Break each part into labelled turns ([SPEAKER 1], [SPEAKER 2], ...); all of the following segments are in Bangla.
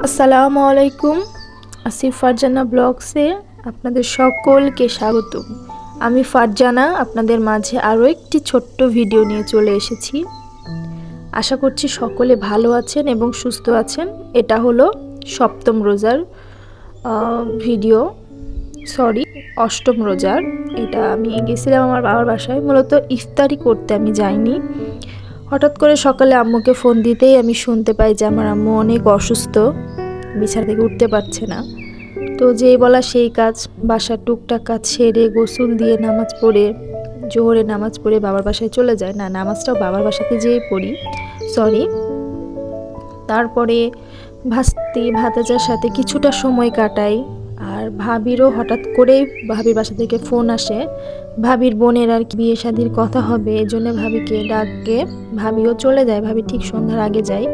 [SPEAKER 1] আসসালামু আলাইকুম। আসিফ ফারজানা ব্লগসে আপনাদের সকলকে স্বাগত আমি ফারজানা, আপনাদের মাঝে আরও একটি ছোট্ট ভিডিও নিয়ে চলে এসেছি। আশা করছি সকলে ভালো আছেন এবং সুস্থ আছেন। এটা হলো সপ্তম রোজার ভিডিও। সরি, অষ্টম রোজার। এটা আমি গেছিলাম আমার বাবার বাসায়। মূলত ইফতারি করতে আমি যাইনি। হঠাৎ করে সকালে আম্মুকে ফোন দিতেই আমি শুনতে পাই যে আমার আম্মু অনেক অসুস্থ। বিছানা থেকে উঠতে পারছে না। তো যেই বলা সেই কাজ, বাসার টুকটাক কাজ সেরে গোসল দিয়ে নামাজ পড়ে, জোহরে নামাজ পড়ে বাবার বাসায় চলে যায়। না, নামাজটাও বাবার বাসাতে যেয়ে পড়ি। সরি তারপরে ভাস্তি, ভাতাজার সাথে কিছুটা সময় কাটাই। আর ভাবিরও হঠাৎ করেই ভাবির বাসা থেকে ফোন আসে। ভাবির বোনের আর কি বিয়ে শাদির কথা হবে এই জন্য ভাবিকে ডাকে। ভাবিও চলে যায়, ভাবি ঠিক সন্ধ্যার আগে যায়।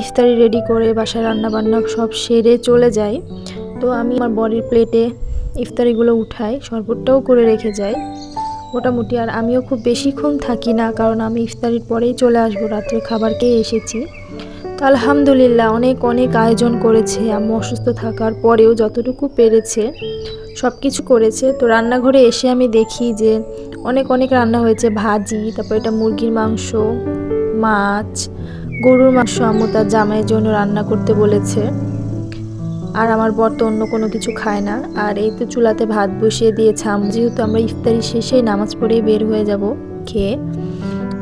[SPEAKER 1] ইফতারি রেডি করে বাসায় রান্না বান্না সব সেরে চলে যায়। তো আমি আমার বডির প্লেটে ইফতারিগুলো উঠাই, শরবতটাও করে রেখে যাই। মোটামুটি আর আমিও খুব বেশিক্ষণ থাকি না, কারণ আমি ইফতারির পরেই চলে আসব, রাত্রে খাবার খেয়ে এসেছি। আলহামদুলিল্লাহ, অনেক অনেক আয়োজন করেছে। আম্মু অসুস্থ থাকার পরেও যতটুকু পেরেছে সব কিছু করেছে। তো রান্নাঘরে এসে আমি দেখি যে অনেক অনেক রান্না হয়েছে। ভাজি, তারপর এটা মুরগির মাংস, মাছ, গরুর মাংস আম্মু তার জামাইয়ের জন্য রান্না করতে বলেছে। আর আমার বর তো অন্য কোনো কিছু খায় না। আর এই তো চুলাতে ভাত বসিয়ে দিয়েছে আম্মু। যেহেতু আমরা ইফতারি শেষে নামাজ পড়েই বের হয়ে যাব, খেয়ে।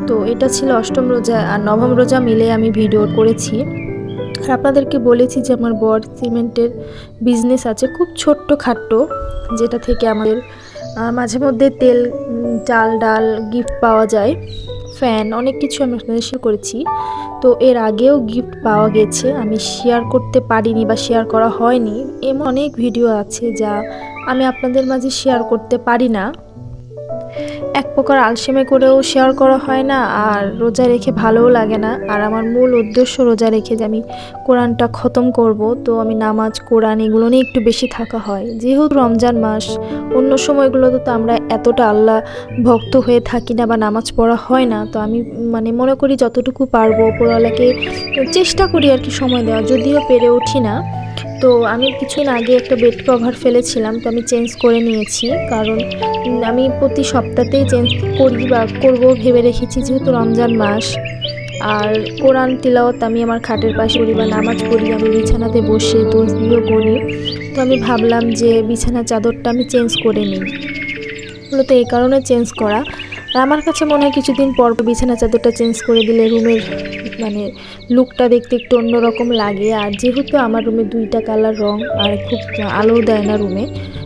[SPEAKER 1] তো এটা ছিল অষ্টম রোজা আর নবম রোজা মিলে আমি ভিডিও করেছি। আর আপনাদেরকে বলেছি যে আমার বর সিমেন্টের বিজনেস আছে, খুব ছোট্ট খাট্ট যেটা থেকে আমাদের মাঝে মধ্যে তেল চাল, ডাল গিফট পাওয়া যায় ফ্যান অনেক কিছু আমি আপনাদের শেয়ার করেছি। তো এর আগেও গিফট পাওয়া গেছে, আমি শেয়ার করতে পারিনি বা শেয়ার করা হয়নি। এমন অনেক ভিডিও আছে যা আমি আপনাদের মাঝে শেয়ার করতে পারি না। এক প্রকার আলসেমে করেও শেয়ার করা হয় না, আর রোজা রেখে ভালোও লাগে না। আর আমার মূল উদ্দেশ্য রোজা রেখে যে আমি কোরআনটা খতম করব, তো আমি নামাজ, কোরআন এগুলো নিয়ে একটু বেশি থাকা হয়। যেহেতু রমজান মাস, অন্য সময়গুলোতে তো আমরা এতটা আল্লাহ ভক্ত হয়ে থাকি না বা নামাজ পড়া হয় না, তো আমি মানে মনে করি যতটুকু পারব ওপরওয়ালাকে চেষ্টা করি আর কি সময় দেওয়া যদিও পেরে উঠি না তো আমি কিছুদিন আগে একটা বেড কভার ফেলেছিলাম, তো আমি চেঞ্জ করে নিয়েছি। কারণ আমি প্রতি সপ্তাহতেই চেঞ্জ করি বা করব ভেবে রেখেছি, যেহেতু রমজান মাস। আর কোরআন তিলাওয়াত আমি আমার খাটের পাশে করি বা নামাজ পড়ি, আমি বিছানাতে বসে তসবিও করি। তো আমি ভাবলাম যে বিছানার চাদরটা আমি চেঞ্জ করে নিই। মূলত এই কারণে চেঞ্জ করা। আর আমার কাছে মনে হয় কিছুদিন পর বিছানা চাদরটা চেঞ্জ করে দিলে রুমের মানে লুকটা দেখতে একটু অন্যরকম লাগে। আর যেহেতু আমার রুমে দুইটা কালার রং, আর খুব আলো দেয় না রুমে,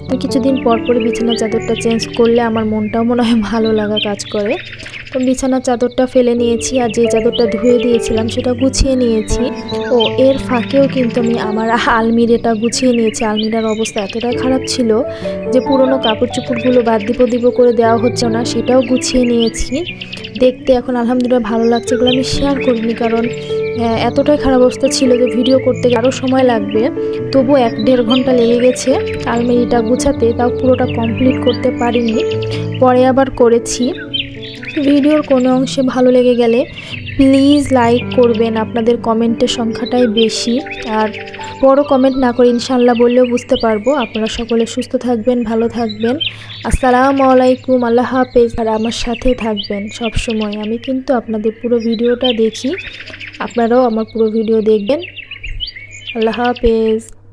[SPEAKER 1] তো কিছুদিন পর পরে বিছানা চাদরটা চেঞ্জ করলে আমার মনটাও মনে হয় ভালো লাগা কাজ করে। তো বিছানার চাদরটা ফেলে নিয়েছি আর যে চাদরটা ধুয়ে দিয়েছিলাম সেটা গুছিয়ে নিয়েছি। ও এর ফাঁকেও কিন্তু আমি আমার আলমিরেটা গুছিয়ে নিয়েছি। আলমিরার অবস্থা এতটাই খারাপ ছিল যে পুরনো কাপড় চোপড়গুলো বাদ দিব দিব করে দেওয়া হচ্ছে না সেটাও গুছিয়ে নিয়েছি। দেখতে এখন আলহামদুলিল্লাহ ভালো লাগছে এগুলো আমি শেয়ার করিনি কারণ আহ, এতটাই খারাপ অবস্থা ছিল যে ভিডিও করতে আরও সময় লাগবে। তবু এক দেড় ঘণ্টা লেগে গেছে আলমারিটা গুছাতে তাও পুরোটা কমপ্লিট করতে পারিনি। পরে আবার করেছি। ভিডিওর কোনো অংশে ভালো লেগে গেলে প্লিজ লাইক করবেন। আপনাদের কমেন্টের সংখ্যাটাই বেশি। আর বড় কমেন্ট না করে ইনশাল্লাহ বললেও বুঝতে পারব। আপনারা সকলে সুস্থ থাকবেন, ভালো থাকবেন। আসসালামু আলাইকুম, আল্লাহ হাফেজ। আর আমার সাথে থাকবেন সব সময় আমি কিন্তু আপনাদের পুরো ভিডিওটা দেখি। আপনারাও আমার পুরো ভিডিও দেখবেন। আল্লাহ হাফেজ।